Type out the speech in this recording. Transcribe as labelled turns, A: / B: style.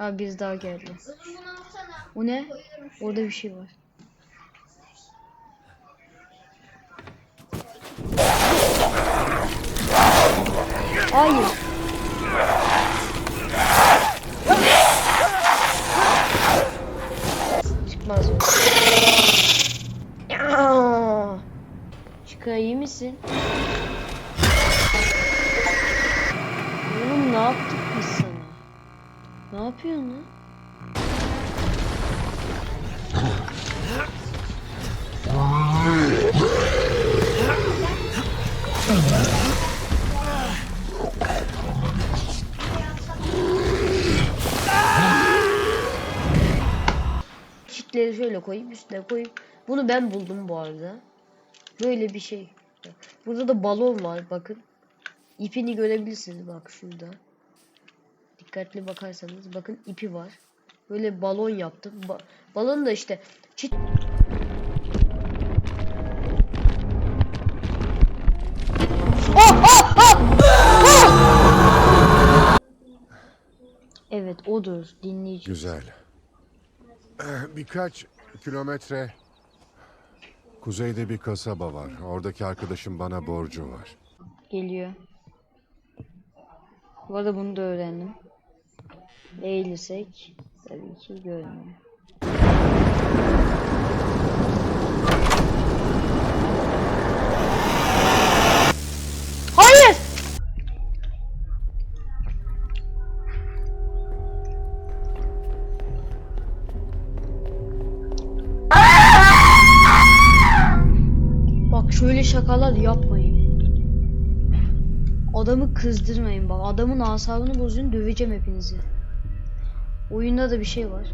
A: Aa biz daha geldi. O ne? Orada bir şey var. Hayır. Çıkmaz o. Çıkar iyi misin? Yapıyorsun lan? Çitleri şöyle koyup üstüne koyup bunu ben buldum bu arada. Böyle bir şey. Burada da balon var bakın. İpini görebilirsiniz bak şurada. Dikkatli bakarsanız bakın ipi var. Böyle balon yaptım. Ba balon da işte çit Evet odur dinleyici.
B: Güzel. Eh, Birkaç kilometre kuzeyde bir kasaba var. Oradaki arkadaşım bana borcu var.
A: Geliyor. Bu arada bunu da öğrendim. Eğilirsek tabii ki görmüyor. Hayır! Bak şöyle şakalar yapmayın. Adamı kızdırmayın bak. Adamın asabını bozuyorsun döveceğim hepinizi. Oyunda da bir şey var.